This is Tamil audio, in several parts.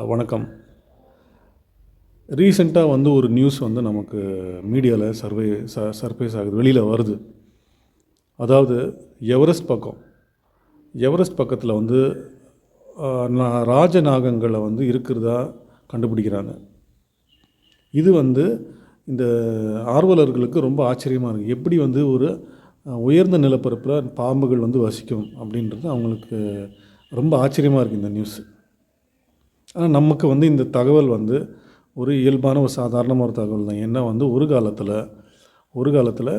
வணக்கம். ரீசெண்டாக வந்து ஒரு நியூஸ் வந்து நமக்கு மீடியாவில் சர்வே ச சர்ஃபேஸ் ஆகுது வெளியில் வருது. அதாவது எவரெஸ்ட் பக்கம். எவரெஸ்ட் பக்கத்தில் வந்து ராஜநாகங்களை வந்து இருக்கிறதா கண்டுபிடிக்கிறாங்க. இது வந்து இந்த ஆர்வலர்களுக்கு ரொம்ப ஆச்சரியமாக இருக்குது எப்படி வந்து ஒரு உயர்ந்த நிலப்பரப்பில் பாம்புகள் வந்து வசிக்கும் அப்படின்றது அவங்களுக்கு ரொம்ப ஆச்சரியமாக இருக்குது இந்த நியூஸ் ஆனால் நமக்கு வந்து இந்த தகவல் வந்து ஒரு இயல்பான ஒரு சாதாரணமான ஒரு தகவல் தான். என்ன வந்து ஒரு காலத்தில் ஒரு காலத்தில்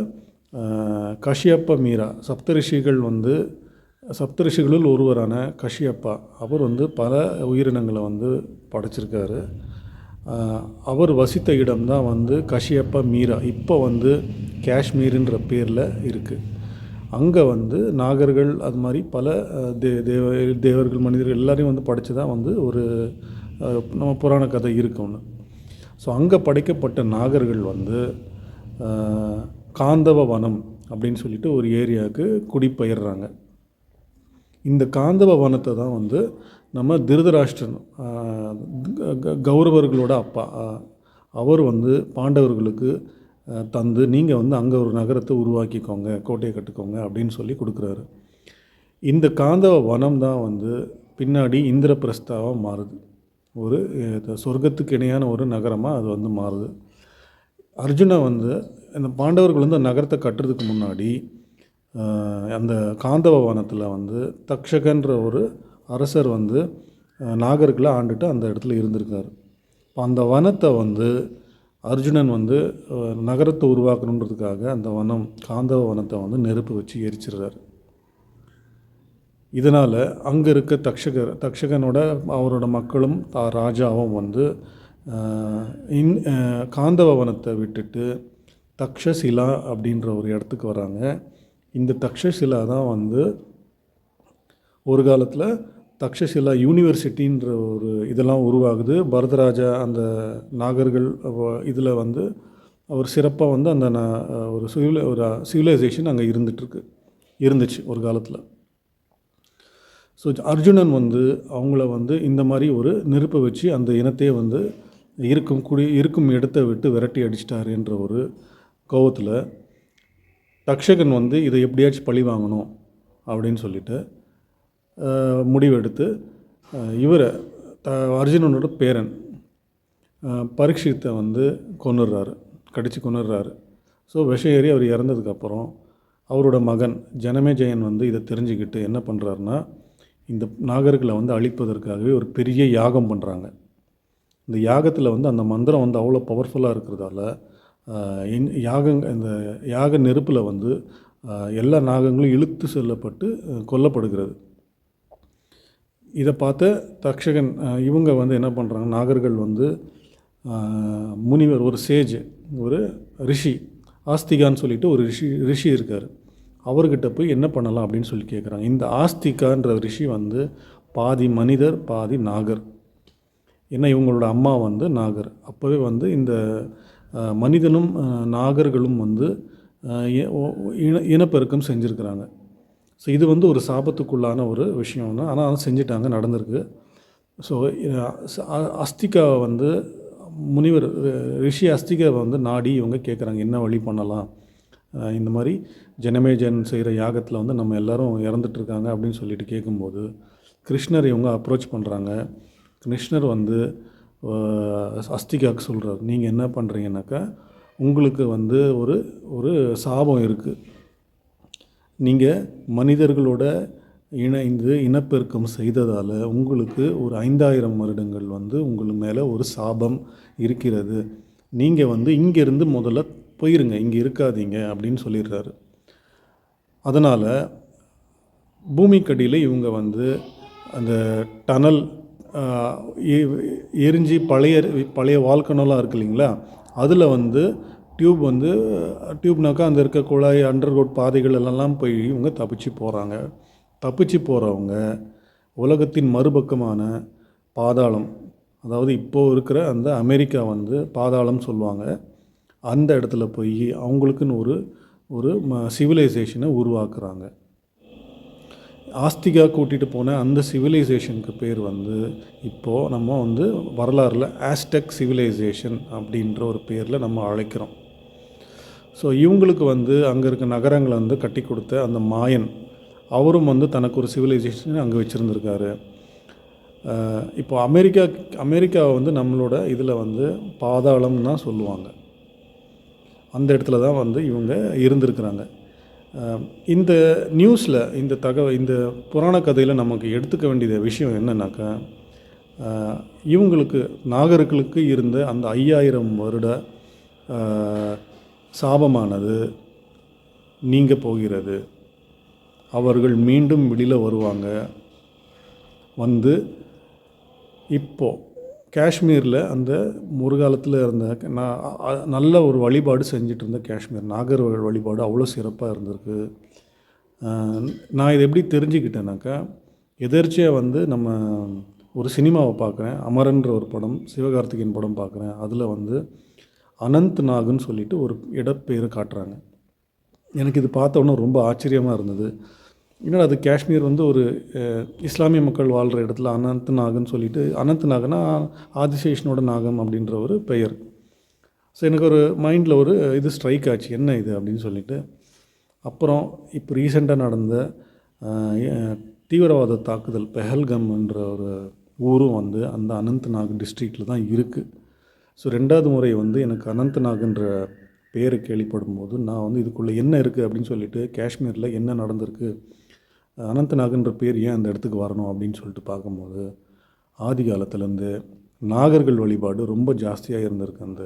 கஷியப்ப மீரா சப்தரிஷிகள் வந்து சப்தரிஷிகளுள் ஒருவரான கஷியப்பா அவர் வந்து பல உயிரினங்களை வந்து படைச்சிருக்காரு. அவர் வசித்த இடம்தான் வந்து கஷியப்ப மீரா. இப்போ வந்து காஷ்மீருன்ற பேரில் இருக்குது அங்கே வந்து நாகர்கள் அது மாதிரி பல தே தேவ தேவர்கள் மனிதர்கள் எல்லாரையும் வந்து படைத்து தான் வந்து ஒரு நம்ம புராண கதை இருக்கும்னு. ஸோ அங்கே படைக்கப்பட்ட நாகர்கள் வந்து காந்தவ வனம் அப்படின்னு சொல்லிட்டு ஒரு ஏரியாவுக்கு குடிபெயர்றாங்க. இந்த காந்தவ வனத்தை தான் வந்து நம்ம திருதராஷ்டிரன் க- கௌரவர்களோட அப்பா அவர் வந்து பாண்டவர்களுக்கு தந்து நீங்கள் வந்து அங்கே ஒரு நகரத்தை உருவாக்கிக்கோங்க கோட்டையை கட்டுக்கோங்க அப்படின்னு சொல்லி கொடுக்குறாரு. இந்த காந்தவ வனம் தான் வந்து பின்னாடி இந்திரபிரஸ்தாவாக மாறுது. ஒரு சொர்க்கத்துக்கு இணையான ஒரு நகரமாக அது வந்து மாறுது. அர்ஜுனா வந்து இந்த பாண்டவர்கள் வந்து நகரத்தை கட்டுறதுக்கு முன்னாடி அந்த காந்தவ வனத்தில் வந்து தக்ஷகன்ற ஒரு அரசர் வந்து நாகர்களை ஆண்டுட்டு அந்த இடத்துல இருந்திருக்காரு. இப்போ அந்த வனத்தை வந்து அர்ஜுனன் வந்து நகரத்தை உருவாக்கணுன்றதுக்காக அந்த வனம் காந்தவ வனத்தை வந்து நெருப்பு வச்சு எரிச்சிடுறாரு. இதனால் அங்கே இருக்க தக்ஷகர் தக்ஷகனோட அவரோட மக்களும் தா ராஜாவும் வந்து இன் காந்தவ வனத்தை விட்டுட்டு தக்ஷசிலா அப்படின்ற ஒரு இடத்துக்கு வராங்க. இந்த தக்ஷசிலா தான் வந்து ஒரு காலத்தில் தக்ஷசிலா யூனிவர்சிட்டின்ற ஒரு இதெல்லாம் உருவாகுது. பரதராஜா அந்த நாகர்கள் இதில் வந்து அவர் சிறப்பாக வந்து அந்த ந ஒரு சிவில ஒரு சிவிலைசேஷன் அங்கே இருந்துகிட்ருக்கு இருந்துச்சு ஒரு காலத்தில். ஸோ அர்ஜுனன் வந்து அவங்கள வந்து இந்த மாதிரி ஒரு நெருப்பை வச்சு அந்த இனத்தையே வந்து இருக்கும் குடி இருக்கும் இடத்தை விட்டு விரட்டி அடிச்சிட்டாருன்ற ஒரு கோவத்தில் தக்ஷகன் வந்து இதை எப்படியாச்சும் பழி வாங்கணும் அப்படின்னு சொல்லிட்டு முடிவெடுத்து இவரை த அர்ஜுனனோட பேரன் பரீட்சித்தை வந்து கொன்னுடுறாரு கடித்து கொண்டுடுறாரு ஸோ விஷம் ஏறி அவர் இறந்ததுக்கப்புறம் அவரோட மகன் ஜனமேஜயன் வந்து இதை தெரிஞ்சுக்கிட்டு என்ன பண்ணுறாருன்னா இந்த நாகர்களை வந்து அழிப்பதற்காகவே ஒரு பெரிய யாகம் பண்ணுறாங்க இந்த யாகத்தில் வந்து அந்த மந்திரம் வந்து அவ்வளோ பவர்ஃபுல்லாக இருக்கிறதால ஆஹ், இந்த யாக நெருப்பில் வந்து எல்லா நாகங்களும் இழுத்து செல்லப்பட்டு கொல்லப்படுகிறது. இதை பார்த்த தக்ஷகன் இவங்க வந்து என்ன பண்ணுறாங்க நாகர்கள் வந்து முனிவர் ஒரு சேஜ் ஒரு ரிஷி ஆஸ்திகான்னு சொல்லிட்டு ஒரு ரிஷி ரிஷி இருக்கார். அவர்கிட்ட போய் என்ன பண்ணலாம் அப்படின்னு சொல்லி கேட்குறாங்க இந்த ஆஸ்திகான்ற ரிஷி வந்து பாதி மனிதர் பாதி நாகர். ஏன்னா இவங்களோட அம்மா வந்து நாகர். அப்போவே வந்து இந்த மனிதனும் நாகர்களும் வந்து இன இனப்பெருக்கம் செஞ்சுருக்கிறாங்க. ஸோ இது வந்து ஒரு சாபத்துக்குள்ளான ஒரு விஷயம் தான் ஆனால் செஞ்சிட்டாங்க நடந்திருக்கு. ஸோ அஸ்திகாவை வந்து முனிவர் ரிஷி அஸ்திகாவை வந்து நாடி இவங்க கேட்குறாங்க என்ன வழி பண்ணலாம்? இந்த மாதிரி ஜனமேஜன் செய்கிற யாகத்தில் வந்து நம்ம எல்லாரும் இறந்துட்டுருக்காங்க அப்படின்னு சொல்லிட்டு கேட்கும்போது கிருஷ்ணர் இவங்க அப்ரோச் பண்ணுறாங்க கிருஷ்ணர் வந்து அஸ்திகாவுக்கு சொல்கிறார் நீங்கள் என்ன பண்ணுறீங்கன்னாக்கா உங்களுக்கு வந்து ஒரு ஒரு சாபம் இருக்குது நீங்கள் மனிதர்களோட இணைந்து இனப்பெருக்கம் செய்ததால் உங்களுக்கு ஒரு ஐந்தாயிரம் வருடங்கள் வந்து உங்கள் மேலே ஒரு சாபம் இருக்கிறது. நீங்கள் வந்து இங்கேருந்து முதல்ல போயிருங்க இங்கே இருக்காதீங்க அப்படின்னு சொல்லிடுறாரு. அதனால் பூமிக்கடியில் இவங்க வந்து அந்த டனல் எ- எரிஞ்சு பழைய பழைய வால்கனோலாம் இருக்கு இல்லைங்களா? அதில் வந்து டியூப் வந்து டியூப்னாக்கா அந்த இருக்க குழாய் அண்டர் ரோட் பாதைகள் எல்லாம் போய் இவங்க தப்பிச்சு போகிறாங்க தப்பிச்சு போகிறவங்க உலகத்தின் மறுபக்கமான பாதாளம் அதாவது இப்போது இருக்கிற அந்த அமெரிக்கா வந்து பாதாளம் சொல்லுவாங்க. அந்த இடத்துல போய் அவங்களுக்குன்னு ஒரு ஒரு சிவிலைசேஷனை உருவாக்குறாங்க. ஆஸ்திகா கூட்டிகிட்டு போன அந்த சிவிலைசேஷனுக்கு பேர் வந்து இப்போது நம்ம வந்து வரலாறில் ஆஸ்டெக் சிவிலைசேஷன் அப்படின்ற ஒரு பேரில் நம்ம அழைக்கிறோம். ஸோ இவங்களுக்கு வந்து அங்கே இருக்க நகரங்களை வந்து கட்டி கொடுத்த அந்த மாயன் அவரும் வந்து தனக்கு ஒரு சிவிலைசேஷன் அங்கே வச்சுருந்துருக்காரு. இப்போ அமெரிக்கா அமெரிக்காவை வந்து நம்மளோட இதில் வந்து பாதாளம் தான் சொல்லுவாங்க. அந்த இடத்துல தான் வந்து இவங்க இருந்திருக்கிறாங்க. இந்த நியூஸில் இந்த தகவல் இந்த புராண கதையில் நமக்கு எடுத்துக்க வேண்டிய விஷயம் என்னன்னாக்கா இவங்களுக்கு நாகர்களுக்கு இருந்த அந்த ஐயாயிரம் வருட சாபமானது நீங்க போகிறது. அவர்கள் மீண்டும் வெளியில் வருவாங்க. வந்து இப்போது காஷ்மீரில் அந்த முருகாலத்தில் இருந்த நான் நல்ல ஒரு வழிபாடு செஞ்சுட்டு இருந்த காஷ்மீர் நாகர் வழிபாடு அவ்வளோ சிறப்பாக இருந்திருக்கு. நான் இதை எப்படி தெரிஞ்சுக்கிட்டேனாக்கா எதர்ச்சியாக வந்து நம்ம ஒரு சினிமாவை பார்க்குறேன். அமரன்ற ஒரு படம் சிவகார்த்திகேயன் படம் பார்க்குறேன். அதில் வந்து அனந்த் நாகுன்னு சொல்லிட்டு ஒரு இடப்பெயரை காட்டுறாங்க. எனக்கு இது பார்த்தோன்னே ரொம்ப ஆச்சரியமாக இருந்தது. என்னடா அது காஷ்மீர் வந்து ஒரு இஸ்லாமிய மக்கள் வாழ்கிற இடத்துல அனந்த் நாகுன்னு சொல்லிட்டு அனந்த் நாகனா ஆதிசேஷனோட நாகம் அப்படின்ற ஒரு பெயர். ஸோ எனக்கு ஒரு மைண்டில் ஒரு இது ஸ்ட்ரைக் ஆச்சு என்ன இது அப்படின்னு சொல்லிட்டு. அப்புறம் இப்போ ரீசெண்டாக நடந்த தீவிரவாத தாக்குதல் பெஹல்கம்ன்ற ஒரு ஊரும் வந்து அந்த அனந்த்நாக் டிஸ்ட்ரிக்டில் தான் இருக்குது ஸோ ரெண்டாவது முறை வந்து எனக்கு அனந்தநாகுன்ற பேரை கேள்விப்படும் போது நான் வந்து இதுக்குள்ளே என்ன இருக்குது அப்படின்னு சொல்லிட்டு காஷ்மீரில் என்ன நடந்திருக்கு? அனந்தநாகுன்ற பேர் ஏன் அந்த இடத்துக்கு வரணும்? அப்படின்னு சொல்லிட்டு பார்க்கும்போது ஆதி காலத்துலேருந்து நாகர்கள் வழிபாடு ரொம்ப ஜாஸ்தியாக இருந்திருக்கு. அந்த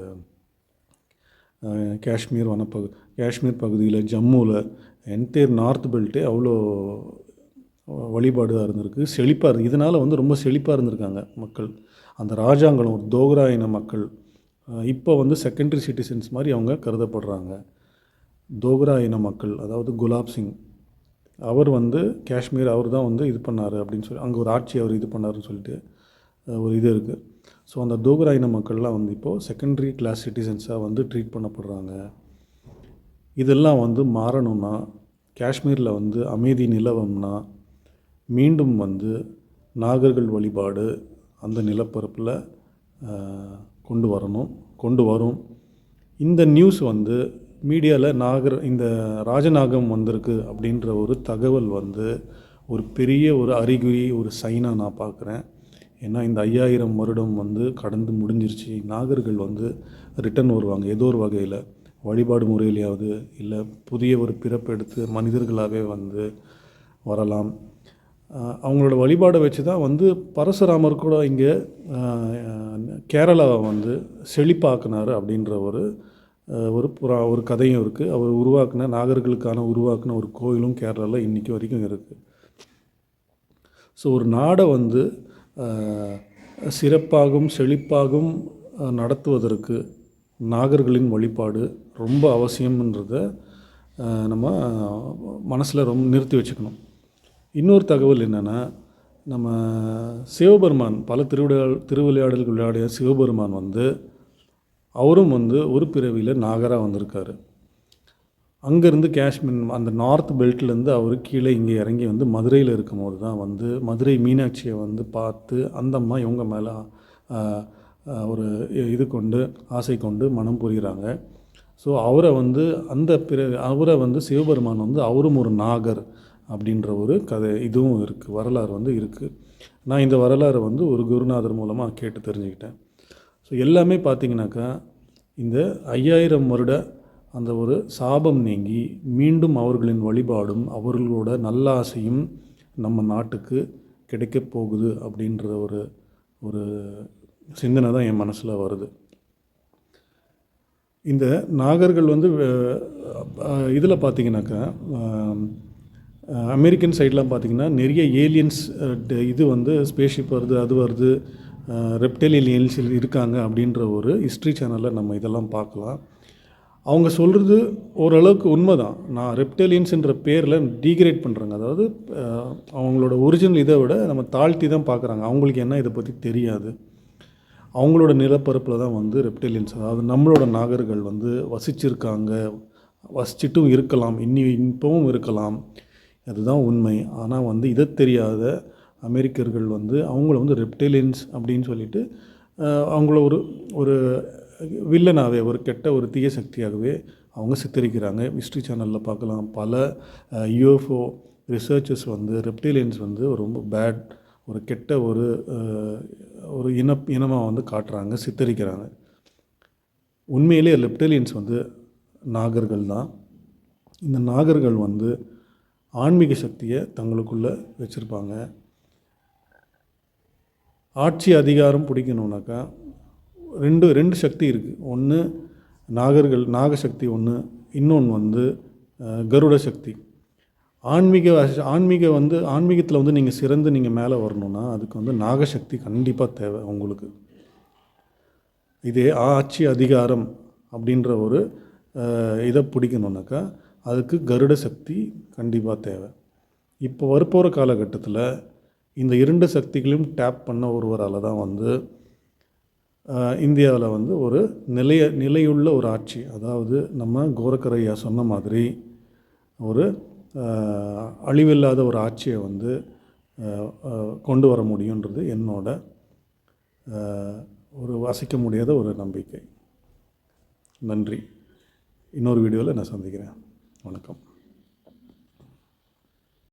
காஷ்மீர் வனப்பகு காஷ்மீர் பகுதியில் ஜம்முவில் என்டையர் நார்த் பெல்ட்டே அவ்வளோ வழிபாடாக இருந்திருக்கு. செழிப்பாக இருந்து இதனால் வந்து ரொம்ப செழிப்பாக இருந்திருக்காங்க மக்கள். அந்த ராஜாங்களும் ஒரு தோக்ரா இன மக்கள் இப்போ வந்து செகண்டரி சிட்டிசன்ஸ் மாதிரி அவங்க கருதப்படுறாங்க. தோக்ரா இன மக்கள் அதாவது குலாப் சிங் அவர் வந்து காஷ்மீர் அவர் தான் வந்து இது பண்ணார் அப்படின்னு சொல்லி அங்கே ஒரு ஆட்சி அவர் இது பண்ணாருன்னு சொல்லிட்டு ஒரு இது இருக்குது ஸோ அந்த தோக்ரா இன மக்கள்லாம் வந்து இப்போது செகண்டரி கிளாஸ் சிட்டிசன்ஸாக வந்து ட்ரீட் பண்ணப்படுறாங்க. இதெல்லாம் வந்து மாறணும்னா காஷ்மீரில் வந்து அமைதி நிலவம்னா மீண்டும் வந்து நாகர்கள் வழிபாடு அந்த நிலப்பரப்பில் கொண்டு வரணும். கொண்டு வரும். இந்த நியூஸ் வந்து மீடியாவில் நாகர் இந்த ராஜநாகம் வந்திருக்கு அப்படின்ற ஒரு தகவல் வந்து ஒரு பெரிய ஒரு அறிகுறி ஒரு சைனாக நான் பார்க்குறேன். ஏன்னா இந்த ஐயாயிரம் வருடம் வந்து கடந்து முடிஞ்சிருச்சு. நாகர்கள் வந்து ரிட்டர்ன் வருவாங்க ஏதோ ஒரு வகையில். வழிபாடு முறையிலையாவது இல்லை புதிய ஒரு பிறப்பெடுத்து மனிதர்களாகவே வந்து வரலாம். அவங்களோட வழிபாடை வச்சு தான் வந்து பரசுராமர் கூட இங்கே கேரளாவை வந்து செழிப்பாக்குனார் அப்படின்ற ஒரு ஒரு புறா ஒரு கதையும் இருக்குது அவர் உருவாக்குன நாகர்களுக்கான உருவாக்குன ஒரு கோயிலும் கேரளாவில் இன்றைக்கி வரைக்கும் இருக்குது ஸோ ஒரு நாடை வந்து சிறப்பாகவும் செழிப்பாகவும் நடத்துவதற்கு நாகர்களின் வழிபாடு ரொம்ப அவசியம்ன்றத நம்ம மனசில் ரொம்ப நிறுத்தி வச்சுக்கணும். இன்னொரு தகவல் என்னென்னா நம்ம சிவபெருமான் பல திருவிழா திருவிளையாடல்கள் விளையாடிய சிவபெருமான் வந்து அவரும் வந்து ஒரு பிறவியில் நாகராக வந்திருக்காரு. அங்கேருந்து காஷ்மீர் அந்த நார்த் பெல்ட்லேருந்து அவர் கீழே இங்கே இறங்கி வந்து மதுரையில் இருக்கும்போது தான் வந்து மதுரை மீனாட்சியை வந்து பார்த்து அந்த அம்மா இவங்க மேலே ஒரு இது கொண்டு ஆசை கொண்டு மனம் புரிகிறாங்க ஸோ அவரை வந்து அந்த பிற அவரை வந்து சிவபெருமான் வந்து அவரும் ஒரு நாகர். அப்படின்ற ஒரு கதை இதுவும் இருக்குது வரலாறு வந்து இருக்குது நான் இந்த வரலாறை வந்து ஒரு குருநாதர் மூலமாக கேட்டு தெரிஞ்சுக்கிட்டேன். ஸோ எல்லாமே பார்த்தீங்கன்னாக்கா இந்த ஐயாயிரம் வருட அந்த ஒரு சாபம் நீங்கி மீண்டும் அவர்களின் வழிபாடும் அவர்களோட நல்லாசையும் நம்ம நாட்டுக்கு கிடைக்கப் போகுது அப்படின்ற ஒரு ஒரு சிந்தனை தான் என் மனசில் வருது. இந்த நாகர்கள் வந்து இதில் பார்த்தீங்கன்னாக்கா அமெரிக்கன் சைட்லாம் பார்த்திங்கன்னா நிறைய ஏலியன்ஸ் இது வந்து ஸ்பேஸ்ஷிப் வருது அது வருது ரெப்டேலியல் ஏலியன்ஸ் இருக்காங்க அப்படின்ற ஒரு ஹிஸ்ட்ரி சேனலில் நம்ம இதெல்லாம் பார்க்கலாம். அவங்க சொல்கிறது ஓரளவுக்கு உண்மை தான் நான் ரெப்டேலியன்ஸுன்ற பேரில் டீக்ரேட் பண்ணுறாங்க அதாவது அவங்களோட ஒரிஜினல் இதை விட நம்ம தாழ்த்தி தான் பார்க்குறாங்க அவங்களுக்கு என்ன இதை பற்றி தெரியாது. அவங்களோட நிலப்பரப்பில் தான் வந்து ரெப்டேலியன்ஸ் அதாவது நம்மளோட நாகர்கள் வந்து வசிச்சிருக்காங்க. வசிச்சிட்டும் இருக்கலாம். இன்னி இப்போவும் இருக்கலாம். அதுதான் உண்மை. ஆனால் வந்து இதை தெரியாத அமெரிக்கர்கள் வந்து அவங்கள வந்து ரெப்டேலியன்ஸ் அப்படின்னு சொல்லிட்டு அவங்கள ஒரு ஒரு வில்லனாகவே ஒரு கெட்ட ஒரு தீய சக்தியாகவே அவங்க சித்தரிக்கிறாங்க. ஹிஸ்ட்ரி சேனலில் பார்க்கலாம். பல யூஎஃப்ஓ ரிசர்ச்சர்ஸ் வந்து ரெப்டிலியன்ஸ் வந்து ரொம்ப பேட் ஒரு கெட்ட ஒரு ஒரு இன இனமாக வந்து காட்டுறாங்க சித்தரிக்கிறாங்க. உண்மையிலே ரெப்டேலியன்ஸ் வந்து நாகர்கள் தான். இந்த நாகர்கள் வந்து ஆன்மீக சக்தியை தங்களுக்குள்ளே வச்சுருப்பாங்க. ஆட்சி அதிகாரம் பிடிக்கணுன்னாக்கா ரெண்டு ரெண்டு சக்தி இருக்குது ஒன்று நாகர்கள் நாகசக்தி ஒன்று இன்னொன்று வந்து கருட சக்தி. ஆன்மீக ஆன்மீக வந்து ஆன்மீகத்தில் வந்து நீங்கள் சிறந்து நீங்கள் மேலே வரணும்னா அதுக்கு வந்து நாகசக்தி கண்டிப்பாக தேவை உங்களுக்கு. இதே ஆட்சி அதிகாரம் அப்படின்ற ஒரு இதை பிடிக்கணுன்னாக்கா அதுக்கு கருட சக்தி கண்டிப்பாக தேவை. இப்போ வரப்போகிற காலகட்டத்தில் இந்த இரண்டு சக்திகளையும் டேப் பண்ண ஒருவரால் தான் வந்து இந்தியாவில் வந்து ஒரு நிலைய நிலையுள்ள ஒரு ஆட்சி அதாவது நம்ம கோரக்கரையா சொன்ன மாதிரி ஒரு அழிவில்லாத ஒரு ஆட்சியை வந்து கொண்டு வர முடியுன்றது என்னோட ஒரு வாசிக்க முடியாத ஒரு நம்பிக்கை. நன்றி. இன்னொரு வீடியோவில் நான் சந்திக்கிறேன். வணக்கம்.